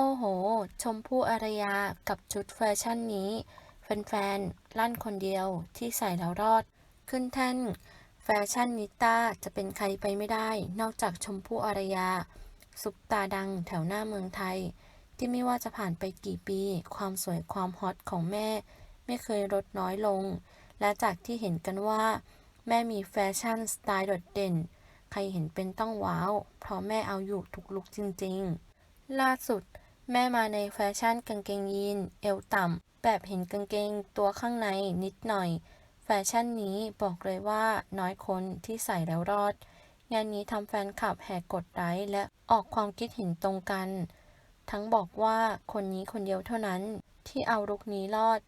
โอ้โห ชมพู่อารยากับชุดแฟชั่นนี้ แฟนๆ ลั่นคนเดียวที่ใส่แล้วรอด ขึ้นแท่น แฟชั่นนิต้าจะเป็นใครไปไม่ได้ นอกจากชมพู่อารยา ซุปตาดังแถวหน้าเมืองไทย ที่ไม่ว่าจะผ่านไปกี่ปี ความสวยความฮอตของแม่ ไม่เคยลดน้อยลง และจากที่เห็นกันว่า แม่มีแฟชั่นสไตล์โดดเด่น ใครเห็นเป็นต้องว้าว เพราะแม่เอาอยู่ทุกลุคจริง ๆ ล่าสุด แม่มาในแฟชั่นกางเกงยีน เอวต่ำ แบบเห็นกางเกงตัวข้างในนิดหน่อย แฟชั่นนี้บอกเลยว่าน้อยคนที่ใส่แล้วรอด งานนี้ทำแฟนคลับแหกกดไลค์และออกความคิดเห็นตรงกัน ทั้งบอกว่าคนนี้คนเดียวเท่านั้นที่เอาลุคนี้รอด